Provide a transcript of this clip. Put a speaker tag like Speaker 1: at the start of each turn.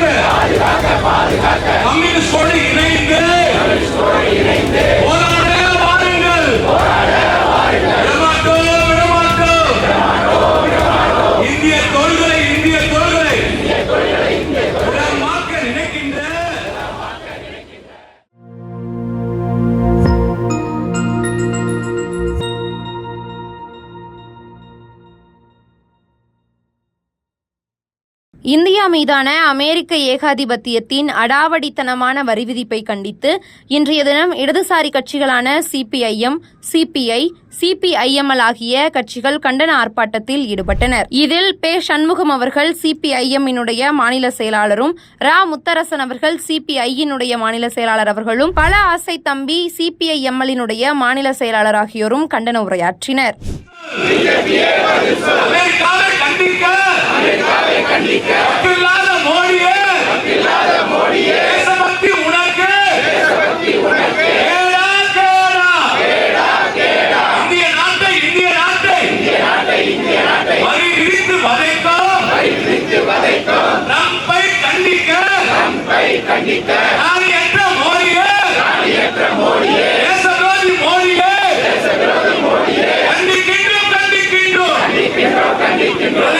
Speaker 1: பாதுகாக்க நம்மின் சொடு இணைந்து இந்தியா மீதான அமெரிக்க ஏகாதிபத்தியத்தின் அடாவடித்தனமான வரி விதிப்பை கண்டித்து இன்றைய தினம் இடதுசாரி கட்சிகளான சிபிஐஎம் சிபிஐ சிபிஐஎம்எல் ஆகிய கட்சிகள் கண்டன ஆர்ப்பாட்டத்தில் ஈடுபட்டனர். இதில் பே சண்முகம் அவர்கள் சிபிஐஎம்மினுடைய மாநில செயலாளரும் ரா முத்தரசன் அவர்கள் சிபிஐயினுடைய மாநில செயலாளர் அவர்களும் பல ஆசை தம்பி சிபிஐஎம்எல்லினுடைய மாநில செயலாளர் ஆகியோரும் கண்டன உரையாற்றினர்.
Speaker 2: அமெரிக்காவை கண்டிக்க! கண்டிக்க நாடியற்ற மோடியே. நாடியற்ற மோடியே. தேசவிரோதி மோடியே. தேசவிரோதி மோடியே. கண்டிக்கின்றோம் கண்டிக்கின்றோம் கண்டிக்கின்றோம்